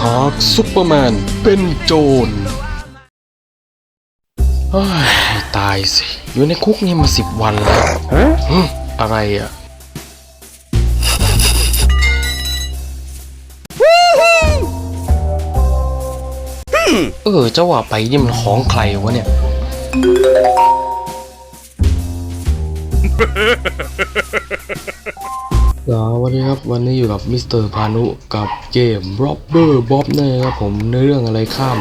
หากซุปเปอร์แมนเป็นโจรเฮ้ยตายสิ อยู่ในคุกนี่มาสิบวันแล้วหึอะไรอะเออเจ้าว่าไปนี่มันของใครวะเนี่ย สวัสดีครับวันนี้อยู่กับมิสเตอร์พานุกับเกม Robber Bob นะครับผมในเรื่องอะไรข้าม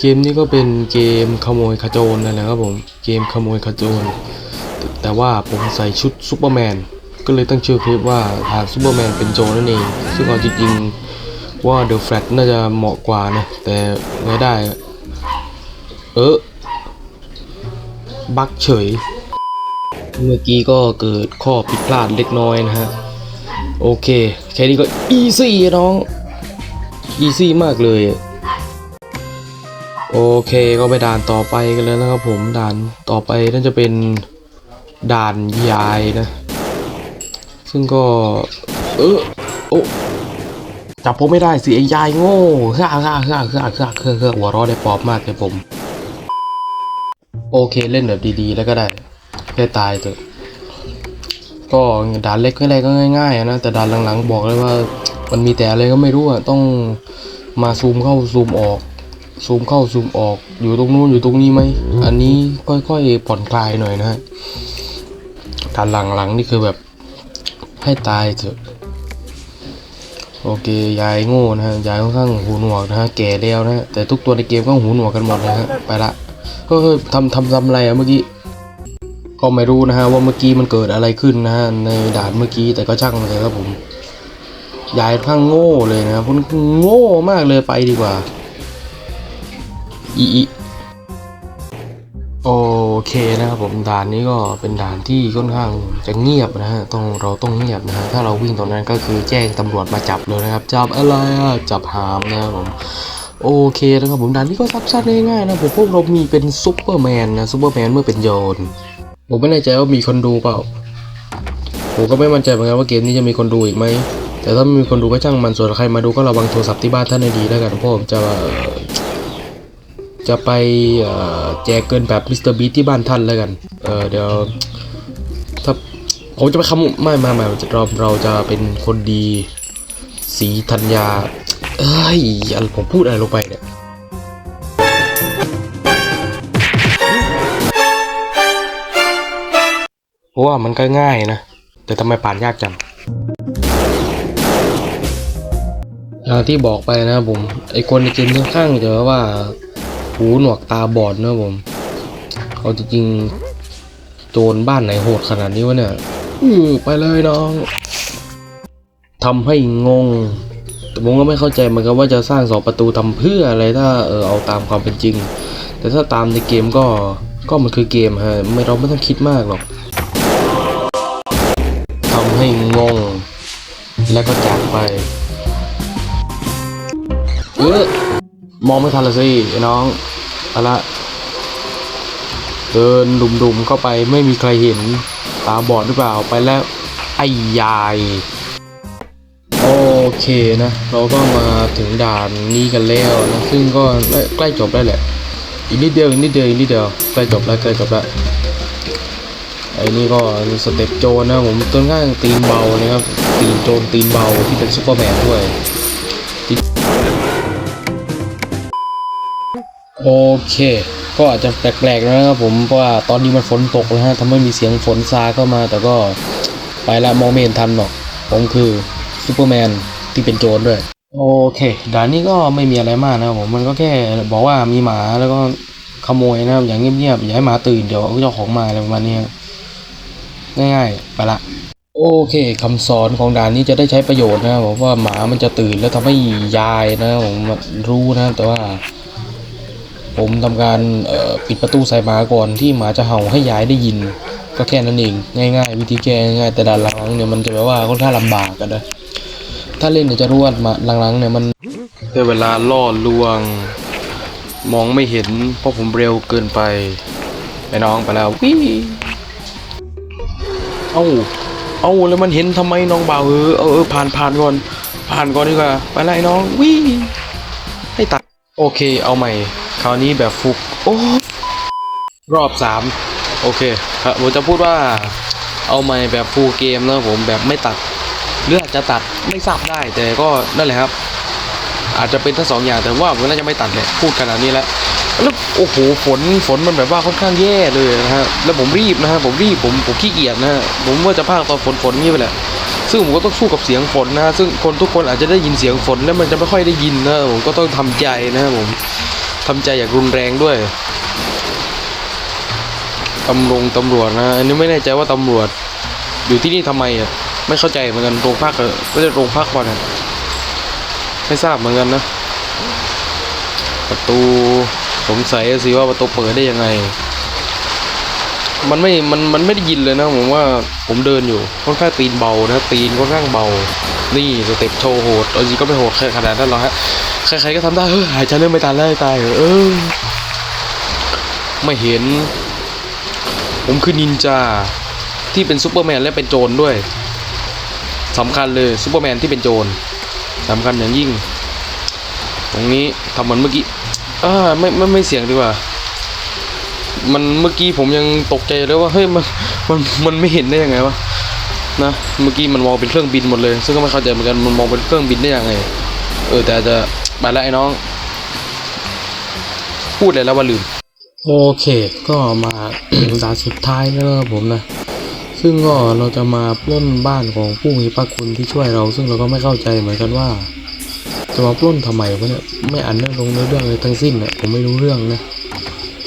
เกมนี้ก็เป็นเกมขโมยขโจรนั่นแหละครับผมเกมขโมยขโจร แต่แต่ว่าผมใส่ชุดซูเปอร์แมนก็เลยตั้งชื่อคลิปว่าหากซูเปอร์แมนเป็นโจรนั่นเอง ซึ่งเอาจริงๆว่า The Flash น่าจะเหมาะกว่านะ แต่ไม่ได้ เออบักเฉย เมื่อกี้ก็เกิดข้อผิดพลาดเล็กน้อยนะฮะ โอเค แค่นี้ก็อีซี่น้อง อีซี่มากเลย โอเคก็ไปด่านต่อไปกันแล้วนะครับผมด่านต่อไปน่าจะเป็นด่านยายนะ ซึ่งก็ เออโอ้จับผมไม่ได้สิไอ้ยายโง่ฮ่าฮ่าฮ่าฮ่าฮ่าฮ่าฮ่าหัวเร้อได้ปอบมากเลยผม โอเคเล่นแบบดีๆแล้วก็ได้ แค่ตายเถอะก็ด่านเล็กอะไรก็ง่ายๆนะแต่ด่านหลังๆ บอกเลยว่ามันมีแต่อะไรก็ไม่รู้อะต้องมาซูมเข้าซูมออกซูมเข้าซูมออกอยู่ตรงนู้นอยู่ตรงนี้ไหมอันนี้ค่อยๆผ่อนคลายหน่อยนะฮะด่านหลังๆนี่คือแบบให้ตายเถอะโอเคยายโง่นะฮะยายค่อนข้างหูหนวกนะฮะแก่แล้วนะฮะแต่ทุกตัวในเกมก็หูหนวกกันหมดนะฮะไปละเฮ้ยทำทำทำอะไรอะเมื่อกี้ ก็ไม่รู้นะฮะว่าเมื่อกี้มันเกิดอะไรขึ้นนะฮะในด่านเมื่อกี้แต่ก็ช่างเลยครับผมยายค่อนข้างโง่เลยนะคุณโง่มากเลยไปดีกว่าอีโอเคนะครับผมด่านนี้ก็เป็นด่านที่ค่อนข้างจะเงียบนะฮะต้องเราต้องเงียบนะฮะถ้าเราวิ่งตรงนั้นก็คือแจ้งตำรวจมาจับเลยนะครับ จับอะไรอะจับหามนะครับผมโอเคนะครับผมด่านนี้ก็ซับซ้อนง่ายๆนะผมพวกเรามีเป็นซูเปอร์แมนนะซูเปอร์แมนเมื่อเป็นโยน ผมไม่แน่ใจว่ามีคนดูเปล่า ผมก็ไม่มั่นใจเหมือนกันว่าเกมนี้จะมีคนดูอีกไหม แต่ถ้าไม่มีคนดูก็ช่างมันส่วนใครมาดูก็ระวังโทรศัพท์ที่บ้านท่านให้ดีแล้วกันเพราะผมจะจะไปแจกเกินแบบมิสเตอร์บีที่บ้านท่านแล้วกัน เออเดี๋ยวถ้าผมจะไปคำไม่ไม่ไม่เราเราจะเป็นคนดีสีธัญญาเอ้ยผมพูดอะไรลงไปเนี่ย เพราะว่ามันก็ง่ายนะ แต่ทำไมผ่านยากจังอย่างที่บอกไปนะผม ไอคนในเกมค่อนข้างจะว่า หูหนวกตาบอดนะผมเอาจริงๆโจรบ้านไหนโหดขนาดนี้วะเนี่ยอือไปเลยน้องทำให้งงแต่ผมก็ไม่เข้าใจเหมือนกันว่าจะสร้างสองประตูทำเพื่ออะไรถ้าเออเอาตามความเป็นจริง แต่ถ้าตามในเกมก็ก็มันคือเกมฮะไม่เราไม่ต้องคิดมากหรอก ทำให้งง แล้วก็จากไป เออมองไม่ทันละสิไอ้น้องเอาละเดินดุมๆเข้าไปไม่มีใครเห็นตาบอดหรือเปล่าไปแล้ว ไอ้ยาย โอเคนะ เราก็มาถึงด่านนี้กันแล้วนะ ซึ่งก็ใกล้จบแล้วแหละ อีกนิดเดียวอีกนิดเดียวอีกนิดเดียวใกล้จบแล้วใกล้จบแล้ว ไอ้นี่ก็สเต็ปโจรนะผมต้นข้างตีนเบานะครับตีนโจรตีนเบาที่เป็นซูเปอร์แมนด้วยโอเค ก็อาจจะแปลกๆนะครับผมเพราะว่าตอนนี้มันฝนตกแล้วฮะทำให้มีเสียงฝนซาเข้ามา แต่ก็ไปละมองไม่เห็นทันหรอก ผมคือซูเปอร์แมนที่เป็นโจรด้วย โอเคด่านนี้ก็ไม่มีอะไรมากนะผมมันก็แค่บอกว่ามีหมาแล้วก็ขโมยนะครับอย่างเงียบๆอย่าให้หมาตื่นเดี๋ยวเจ้าของมาอะไรประมาณนี้ ง่ายๆ ไปละ โอเคคำสอนของด่านนี้จะได้ใช้ประโยชน์นะครับผมว่าหมามันจะตื่นแล้วทำให้ยายนะผมรู้นะ แต่ว่า ผมทำการปิดประตูใส่หมาก่อนที่หมาจะเห่าให้ยายได้ยิน ก็แค่นั้นเอง ง่าย ๆ วิธีแก้ง่ายแต่ด่านหลังเนี่ยมันจะแบบว่าค่อนข้างลำบากกันนะถ้าเล่นเนี่ยจะรู้ว่ามาหลังๆเนี่ยมันเวลาล่อลวง มองไม่เห็นเพราะผมเร็วเกินไปไปน้องไปแล้ววิ เอ้าเอ้าแล้วมันเห็นทำไมน้องบ่าวเออเออเออผ่านผ่านก่อน ผ่านก่อนดีกว่าไปไล่น้องวิ่งให้ตัดโอเค เอาใหม่ คราวนี้แบบฟุกโอ้รอบสามโอเคครับผมจะพูดว่า เอาใหม่แบบฟูลเกมนะผมแบบไม่ตัดหรืออาจจะตัดไม่ทราบได้แต่ก็นั่นแหละครับ อาจจะเป็นทั้งสองอย่างแต่ว่าผมน่าจะไม่ตัดแหละพูดขนาดนี้แล้ว แล้วโอ้โหฝนฝนมันแบบว่าค่อนข้างแย่เลยนะฮะแล้วผมรีบนะฮะผมรีบผมผมขี้เกียจนะฮะผมว่าจะพากตอนฝนฝนงี้ไปแหละซึ่งผมก็ต้องสู้กับเสียงฝนนะฮะซึ่งคนทุกคนอาจจะได้ยินเสียงฝนแล้วมันจะไม่ค่อยได้ยินนะผมก็ต้องทำใจนะผมทำใจอย่างรุนแรงด้วยตำรวจตำรวจนะอันนี้ไม่แน่ใจว่าตำรวจ อยู่ที่นี่ทำไมอะไม่เข้าใจเหมือนกันโรงพักเออไม่ใช่โรงพักวันอะไม่ทราบเหมือนกันนะประตู สงสัยสิว่าประตูเปิดได้ยังไง มันไม่ มัน มันไม่ได้ยินเลยนะผมว่าผมเดินอยู่ค่อนข้างตีนเบานะตีนค่อนข้างเบา นี่สเต็ปโชว์โหดเอาจริงก็ไม่โหดแค่ขนาดนั้นหรอกฮะใครๆก็ทำได้เฮ้ยหายใจเริ่มไม่ทันแล้วตายเหรอออไม่เห็น ผมคือนินจาที่เป็นซูเปอร์แมนและเป็นโจรด้วยสำคัญเลยซูเปอร์แมนที่เป็นโจรสำคัญอย่างยิ่ง ตรงนี้ทำเหมือนเมื่อกี้ อ่าไม่ไม่ไม่เสียงดีกว่า มันเมื่อกี้ผมยังตกใจเลยว่าเฮ้ยมันมันมันไม่เห็นได้ยังไงวะนะเมื่อกี้มันมองเป็นเครื่องบินหมดเลย ซึ่งก็ไม่เข้าใจเหมือนกันมันมองเป็นเครื่องบินได้ยังไง เออแต่จะไปแล้วไอ้น้อง พูดเลยแล้วว่าลืมโอเคก็มาด่านสุดท้ายแล้วนะครับผมนะ ซึ่งก็เราจะมาปล้นบ้านของผู้มีพระคุณที่ช่วยเรา ซึ่งเราก็ไม่เข้าใจเหมือนกันว่า จะมาปล้นทำไมวะเนี่ยไม่อ่านเนื้อลงเนื้อเรื่องเลยทั้งสิ้นเนี่ยผมไม่รู้เรื่องนะ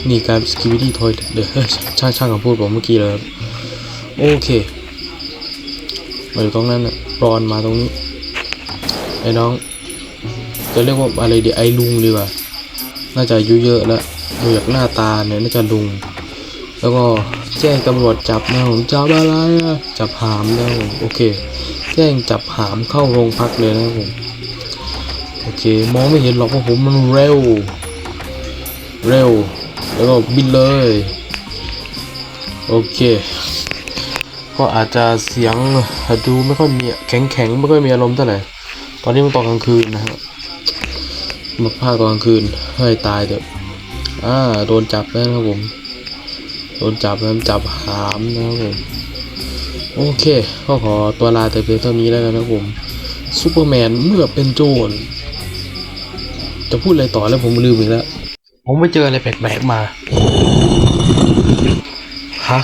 นี่การสกิวิตี้ทอยเดี๋ยวช่างช่างคำพูดผมเมื่อกี้เลยครับโอเคมาอยู่ตรงนั้นน่ะรอนมาตรงนี้ไอ้น้อง จะเรียกว่าอะไรดีไอ้ลุงดีกว่าน่าจะอายุเยอะแล้วดูจากหน้าตาเนี่ยน่าจะลุง แล้วก็แจ้งตำรวจจับนะผมจับอะไรอะจับหามนะผมโอเค แจ้งจับหามเข้าโรงพักเลยนะผม โอเค มองไม่เห็นหรอกเพราะผมมันเร็ว เร็ว แล้วก็บินเลย โอเค ก็อาจจะเสียงดูไม่ค่อยมีแข็งแข็งไม่ค่อยมีอารมณ์เท่าไหร่ ตอนนี้มันตอนกลางคืนนะฮะมาภาคตอนกลางคืนเฮ้ยตายเถอะอ่าโดนจับแล้วนะครับผม โดนจับแล้วจับหามนะครับผมโอเค ก็ขอตัวลาแต่เพียงเท่านี้แล้วกันนะครับผมซูเปอร์แมนเมื่อเป็นโจร จะพูดอะไรต่อแล้วผมลืมอีกแล้ว ผมไปเจออะไรแปลกๆมา ฮะ